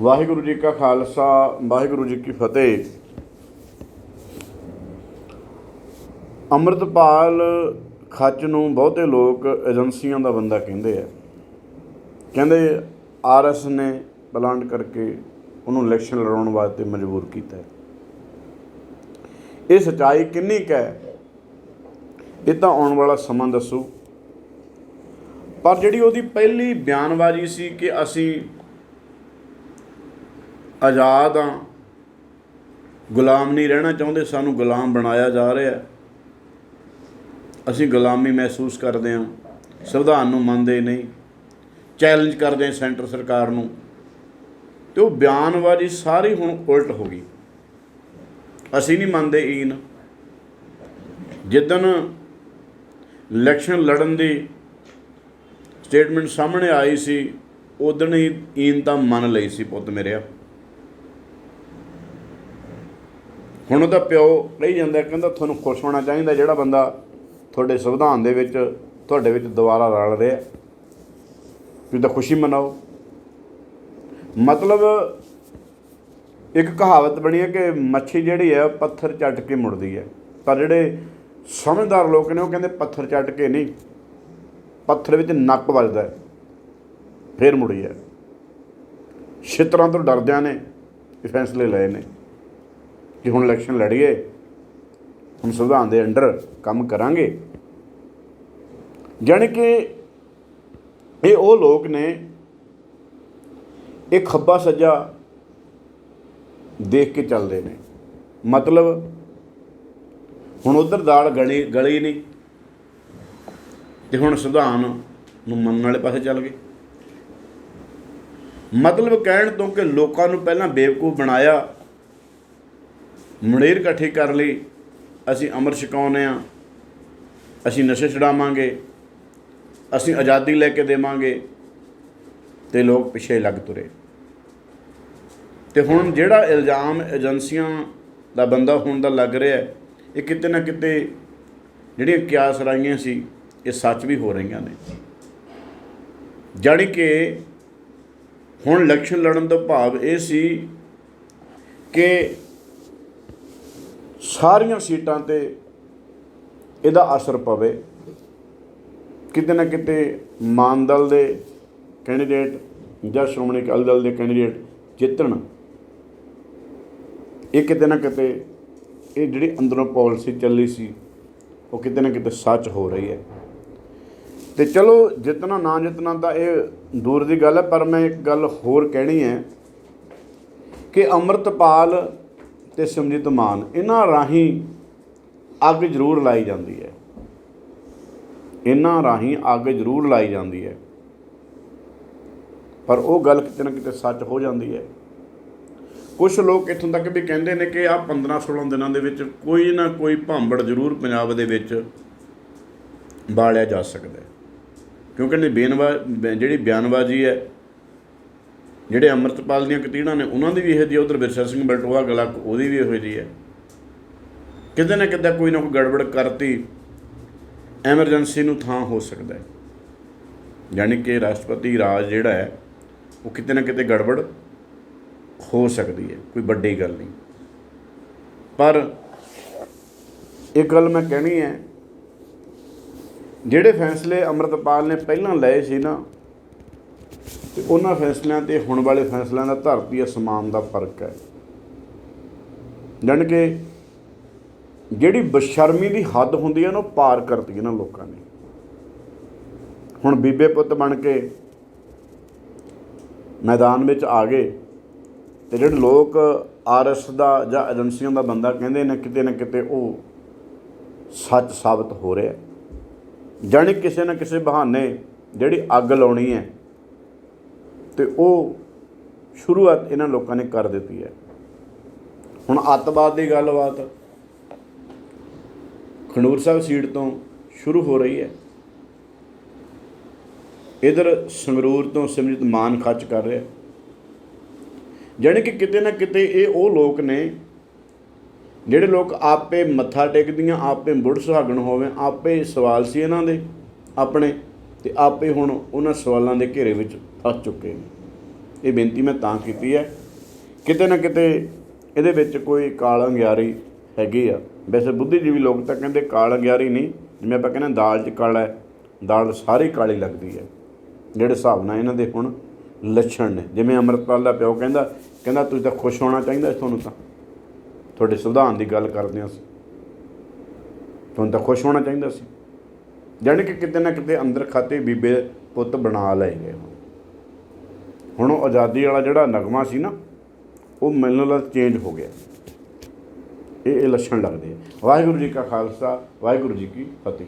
ਵਾਹਿਗੁਰੂ ਜੀ ਕਾ ਖਾਲਸਾ, ਵਾਹਿਗੁਰੂ ਜੀ ਕੀ ਫਤਿਹ। ਅੰਮ੍ਰਿਤਪਾਲ ਖੱਚ ਨੂੰ ਬਹੁਤੇ ਲੋਕ ਏਜੰਸੀਆਂ ਦਾ ਬੰਦਾ ਕਹਿੰਦੇ ਆ। ਕਹਿੰਦੇ ਆਰਐਸ ਨੇ ਪਲਾਂਟ ਕਰਕੇ ਉਹਨੂੰ ਇਲੈਕਸ਼ਨ ਲੜਾਉਣ ਵਾਸਤੇ ਮਜਬੂਰ ਕੀਤਾ ਇਹ ਸਚਾਈ ਕਿੰਨੀ ਕੁ ਹੈ, ਇਹ ਤਾਂ ਆਉਣ ਵਾਲਾ ਸਮਾਂ ਦੱਸੂ। ਪਰ ਜਿਹੜੀ ਉਹਦੀ ਪਹਿਲੀ ਬਿਆਨਬਾਜ਼ੀ ਸੀ ਕਿ ਅਸੀਂ ਆਜ਼ਾਦ ਆ। ਗੁਲਾਮ ਨਹੀਂ ਰਹਿਣਾ ਚਾਹੁੰਦੇ, ਸਾਨੂੰ ਗੁਲਾਮ ਬਣਾਇਆ ਜਾ ਰਿਹਾ ਅਸੀਂ ਗੁਲਾਮੀ ਮਹਿਸੂਸ ਕਰਦੇ ਹਾਂ ਸੰਵਿਧਾਨ ਨੂੰ ਮੰਨਦੇ ਨਹੀਂ। ਚੈਲੰਜ ਕਰਦੇ ਹਾਂ ਸੈਂਟਰ ਸਰਕਾਰ ਨੂੰ। ਤੇ ਉਹ ਬਿਆਨਬਾਜ਼ੀ ਸਾਰੀ ਹੁਣ ਉਲਟ ਹੋ ਗਈ। ਅਸੀਂ ਨਹੀਂ ਮੰਨਦੇ ਈਨ। ਜਿੱਦਣ ਇਲੈਕਸ਼ਨ ਲੜਨ ਦੀ ਸਟੇਟਮੈਂਟ ਸਾਹਮਣੇ ਆਈ ਸੀ, ਉਦੋਂ ਹੀ ਈਨ ਤਾਂ ਮੰਨ ਲਈ ਸੀ ਪੁੱਤ ਮੇਰਿਆ ਹੁਣ ਉਹਦਾ ਪਿਓ ਕਹੀ ਜਾਂਦਾ, ਕਹਿੰਦਾ ਤੁਹਾਨੂੰ ਖੁਸ਼ ਹੋਣਾ ਚਾਹੀਦਾ ਜਿਹੜਾ ਬੰਦਾ ਤੁਹਾਡੇ ਸੰਵਿਧਾਨ ਦੇ ਵਿੱਚ, ਤੁਹਾਡੇ ਵਿੱਚ ਦੁਬਾਰਾ ਰਲ ਰਿਹਾ। ਤੁਸੀਂ ਤਾਂ ਖੁਸ਼ੀ ਮਨਾਓ। ਮਤਲਬ ਇੱਕ ਕਹਾਵਤ ਬਣੀ ਹੈ ਕਿ ਮੱਛੀ ਜਿਹੜੀ ਹੈ ਪੱਥਰ ਚੱਟ ਕੇ ਮੁੜਦੀ ਹੈ। ਪਰ ਜਿਹੜੇ ਸਮਝਦਾਰ ਲੋਕ ਨੇ ਉਹ ਕਹਿੰਦੇ ਪੱਥਰ ਚੱਟ ਕੇ ਨਹੀਂ। ਪੱਥਰ ਵਿੱਚ ਨੱਕ ਵੱਜਦਾ ਹੈ, ਫੇਰ ਮੁੜੀ ਹੈ। ਛਿੱਤਰਾਂ ਤੋਂ ਡਰਦਿਆਂ ਨੇ, ਇਹ ਫੈਸਲੇ ਲਏ ਨੇ। ਕਿ ਹੁਣ ਇਲੈਕਸ਼ਨ ਲੜੀਏ ਹੁਣ ਸੰਵਿਧਾਨ ਦੇ ਅੰਡਰ ਕੰਮ ਕਰਾਂਗੇ। ਜਾਣੀ ਕਿ ਇਹ ਉਹ ਲੋਕ ਨੇ, ਇਹ ਖੱਬਾ ਸੱਜਾ ਦੇਖ ਕੇ ਚੱਲਦੇ ਨੇ। ਮਤਲਬ ਹੁਣ ਉਧਰ ਦਾਲ ਗਲੀ ਗਲੀ ਨਹੀਂ, ਤੇ ਹੁਣ ਸੰਵਿਧਾਨ ਨੂੰ ਮੰਨਣ ਵਾਲੇ ਪਾਸੇ ਚੱਲ ਗਏ। ਮਤਲਬ ਕਹਿਣ ਤੋਂ ਕਿ ਲੋਕਾਂ ਨੂੰ ਪਹਿਲਾਂ ਬੇਵਕੂਫ ਬਣਾਇਆ ਮਣੇਰ ਇਕੱਠੀ ਕਰ ਲਈ ਅਸੀਂ ਅਮਰ ਛਕਾਉਨੇ ਆ ਅਸੀਂ ਨਸ਼ੇ ਛਡਾਵਾਂਗੇ। ਅਸੀਂ ਆਜ਼ਾਦੀ ਲੈ ਕੇ ਦੇਵਾਂਗੇ। ਤੇ ਲੋਕ ਪਿੱਛੇ ਲੱਗ ਤੁਰੇ। ਤੇ ਹੁਣ ਜਿਹੜਾ ਇਲਜ਼ਾਮ ਏਜੰਸੀਆਂ ਦਾ ਬੰਦਾ ਹੋਣ ਦਾ ਲੱਗ ਰਿਹਾ ਇਹ ਕਿਤੇ ਨਾ ਕਿਤੇ ਜਿਹੜੀਆਂ ਕਿਆਸ ਰਾਈਆਂ ਸੀ, ਇਹ ਸੱਚ ਵੀ ਹੋ ਰਹੀਆਂ ਨੇ। ਜਾਣੀ ਕਿ ਹੁਣ ਇਲੈਕਸ਼ਨ ਲੜਨ ਦਾ ਭਾਵ ਇਹ ਸੀ ਕਿ ਸਾਰੀਆਂ ਸੀਟਾਂ ਤੇ ਇਹਦਾ ਅਸਰ ਪਵੇ। ਕਿਤੇ ਨਾ ਕਿਤੇ ਮਾਨ ਦਲ ਦੇ ਕੈਂਡੀਡੇਟ ਜਾਂ ਸ਼੍ਰੋਮਣੀ ਅਕਾਲੀ ਦਲ ਦੇ ਕੈਂਡੀਡੇਟ ਜਿੱਤਣ। ਇਹ ਕਿਤੇ ਨਾ ਕਿਤੇ ਇਹ ਜਿਹੜੀ ਅੰਦਰੋਂ ਪਾਲਿਸੀ ਚੱਲੀ ਸੀ, ਉਹ ਕਿਤੇ ਨਾ ਕਿਤੇ ਸੱਚ ਹੋ ਰਹੀ ਹੈ। ਤੇ ਚਲੋ, ਜਿੱਤਣਾ ਨਾ ਜਿੱਤਣਾ ਤਾਂ ਇਹ ਦੂਰ ਦੀ ਗੱਲ ਹੈ, ਪਰ ਮੈਂ ਇੱਕ ਗੱਲ ਹੋਰ ਕਹਿਣੀ ਹੈ ਕਿ ਅੰਮ੍ਰਿਤਪਾਲ ਤੇ ਸਿਮਰਜੀਤ ਮਾਨ, ਇਹਨਾਂ ਰਾਹੀਂ ਅੱਗ ਜ਼ਰੂਰ ਲਾਈ ਜਾਂਦੀ ਹੈ। ਇਹਨਾਂ ਰਾਹੀਂ ਅੱਗ ਜ਼ਰੂਰ ਲਾਈ ਜਾਂਦੀ ਹੈ। ਪਰ ਉਹ ਗੱਲ ਕਿਤੇ ਨਾ ਕਿਤੇ ਸੱਚ ਹੋ ਜਾਂਦੀ ਹੈ। ਕੁਝ ਲੋਕ ਇੱਥੋਂ ਤੱਕ ਵੀ ਕਹਿੰਦੇ ਨੇ ਕਿ ਆਹ 15 16 ਦਿਨਾਂ ਦੇ ਵਿੱਚ ਕੋਈ ਨਾ ਕੋਈ ਭਾਂਬੜ ਜ਼ਰੂਰ ਪੰਜਾਬ ਦੇ ਵਿੱਚ ਬਾਲਿਆ ਜਾ ਸਕਦਾ ਹੈ। ਕਿਉਂਕਿ ਨੇ ਬੇਨਵਾ ਜਿਹੜੀ ਬਿਆਨਬਾਜ਼ੀ ਹੈ ਜਿਹੜੇ ਅੰਮ੍ਰਿਤਪਾਲ ਦੀਆਂ ਕਤੀੜਾਂ ਨੇ, ਉਹਨਾਂ ਦੀ ਵੀ ਇਹੋ ਜਿਹੀ ਉਧਰ ਵਿਰਸਾ ਸਿੰਘ ਬਲਟੋਆ ਗਲਕ ਉਹਦੀ ਵੀ ਇਹੋ ਜਿਹੀ ਹੈ ਕਿਤੇ ਨਾ ਕਿਤੇ ਕੋਈ ਨਾ ਕੋਈ ਗੜਬੜ ਕਰਤੀ, ਐਮਰਜੈਂਸੀ ਨੂੰ ਥਾਂ ਹੋ ਸਕਦਾ ਹੈ। ਯਾਨੀ ਕਿ ਰਾਸ਼ਟਰਪਤੀ ਰਾਜ ਜਿਹੜਾ ਹੈ, ਉਹ ਕਿਤੇ ਨਾ ਕਿਤੇ ਗੜਬੜ ਹੋ ਸਕਦੀ ਹੈ, ਕੋਈ ਵੱਡੀ ਗੱਲ ਨਹੀਂ। ਪਰ ਇਹ ਗੱਲ ਮੈਂ ਕਹਿਣੀ ਹੈ, ਜਿਹੜੇ ਫੈਸਲੇ ਅੰਮ੍ਰਿਤਪਾਲ ਨੇ ਪਹਿਲਾਂ ਲਏ ਸੀ ਨਾ ਤੇ ਉਹਨਾਂ ਫੈਸਲਿਆਂ ਤੇ ਹੁਣ ਵਾਲੇ ਫੈਸਲਿਆਂ ਦਾ ਧਰਤੀ ਅਸਮਾਨ ਦਾ ਫ਼ਰਕ ਹੈ। ਜਾਣੀ ਕਿ ਜਿਹੜੀ ਬਸ਼ਰਮੀ ਦੀ ਹੱਦ ਹੁੰਦੀ ਹੈ ਨਾ, ਉਹ ਪਾਰ ਕਰਤੀ ਇਹਨਾਂ ਲੋਕਾਂ ਨੇ। ਹੁਣ ਬੀਬੇ ਪੁੱਤ ਬਣ ਕੇ ਮੈਦਾਨ ਵਿੱਚ ਆ ਗਏ ਤੇ ਜਿਹੜੇ ਲੋਕ ਆਰਐਸ ਦਾ ਜਾਂ ਏਜੰਸੀਆਂ ਦਾ ਬੰਦਾ ਕਹਿੰਦੇ ਨੇ, ਕਿਤੇ ਨਾ ਕਿਤੇ ਉਹ ਸੱਚ ਸਾਬਤ ਹੋ ਰਿਹਾ। ਜਾਣੀ ਕਿਸੇ ਨਾ ਕਿਸੇ ਬਹਾਨੇ ਜਿਹੜੀ ਅੱਗ ਲਾਉਣੀ ਹੈ ਤੇ ਉਹ ਸ਼ੁਰੂਆਤ ਇਹਨਾਂ ਲੋਕਾਂ ਨੇ ਕਰ ਦਿੱਤੀ ਹੈ। ਹੁਣ ਅੱਤਵਾਦ ਦੀ ਗੱਲਬਾਤ ਖੰਡੂਰ ਸਾਹਿਬ ਸੀਟ ਤੋਂ ਸ਼ੁਰੂ ਹੋ ਰਹੀ ਹੈ। ਇਧਰ ਸੰਗਰੂਰ ਤੋਂ ਸਿਮਰਜੀਤ ਮਾਨ ਖਰਚ ਕਰ ਰਿਹਾ ਜਾਣੀ ਕਿ ਕਿਤੇ ਨਾ ਕਿਤੇ ਇਹ ਉਹ ਲੋਕ ਨੇ ਜਿਹੜੇ ਲੋਕ ਆਪੇ ਮੱਥਾ ਟੇਕਦੀਆਂ, ਆਪੇ ਬੁੜ ਸੁਹਾਗਣ ਹੋਵੇ, ਆਪੇ ਸਵਾਲ ਸੀ ਇਹਨਾਂ ਦੇ, ਆਪਣੇ ਤੇ ਆਪੇ ਹੁਣ ਉਹਨਾਂ ਸਵਾਲਾਂ ਦੇ ਘੇਰੇ ਵਿੱਚ ਫਸ ਚੁੱਕੇ ਨੇ। ਇਹ ਬੇਨਤੀ ਮੈਂ ਤਾਂ ਕੀਤੀ ਹੈ। ਕਿਤੇ ਨਾ ਕਿਤੇ ਇਹਦੇ ਵਿੱਚ ਕੋਈ ਕਾਲ ਅੰਗਿਆਰੀ ਹੈਗੀ ਆ। ਵੈਸੇ ਬੁੱਧੀਜੀਵੀ ਲੋਕ ਤਾਂ ਕਹਿੰਦੇ ਕਾਲ ਅੰਗਿਆਰੀ ਨਹੀਂ, ਜਿਵੇਂ ਆਪਾਂ ਕਹਿੰਦੇ ਦਾਲ 'ਚ ਕਾਲਾ ਹੈ, ਦਾਲ ਸਾਰੀ ਕਾਲੀ ਲੱਗਦੀ ਹੈ। ਜਿਹੜੇ ਹਿਸਾਬ ਨਾਲ ਇਹਨਾਂ ਦੇ ਹੁਣ ਲੱਛਣ ਨੇ, ਜਿਵੇਂ ਅੰਮ੍ਰਿਤਪਾਲ ਦਾ ਪਿਓ ਕਹਿੰਦਾ ਕਹਿੰਦਾ ਤੁਸੀਂ ਤਾਂ ਖੁਸ਼ ਹੋਣਾ ਚਾਹੀਦਾ ਤੁਹਾਨੂੰ ਤਾਂ। ਤੁਹਾਡੇ ਸੰਵਿਧਾਨ ਦੀ ਗੱਲ ਕਰਦੇ ਹਾਂ ਅਸੀਂ। ਤੁਹਾਨੂੰ ਤਾਂ ਖੁਸ਼ ਹੋਣਾ ਚਾਹੀਦਾ ਸੀ। ਜਾਣੀ ਕਿ ਕਿਤੇ ਨਾ ਕਿਤੇ ਅੰਦਰ ਖਾਤੇ ਬੀਬੇ ਪੁੱਤ ਬਣਾ ਲਏ ਗਏ ਹੁਣ। ਹੁਣ ਉਹ ਆਜ਼ਾਦੀ ਵਾਲਾ ਜਿਹੜਾ ਨਗਮਾ ਸੀ ਨਾ, ਉਹ ਮੈਨੂੰ ਲੱਗਦਾ ਚੇਂਜ ਹੋ ਗਿਆ। ਇਹ ਇਹ ਲੱਛਣ ਲੱਗਦੇ ਆ। ਵਾਹਿਗੁਰੂ ਜੀ ਕਾ ਖਾਲਸਾ, ਵਾਹਿਗੁਰੂ ਜੀ ਕੀ ਫਤਿਹ।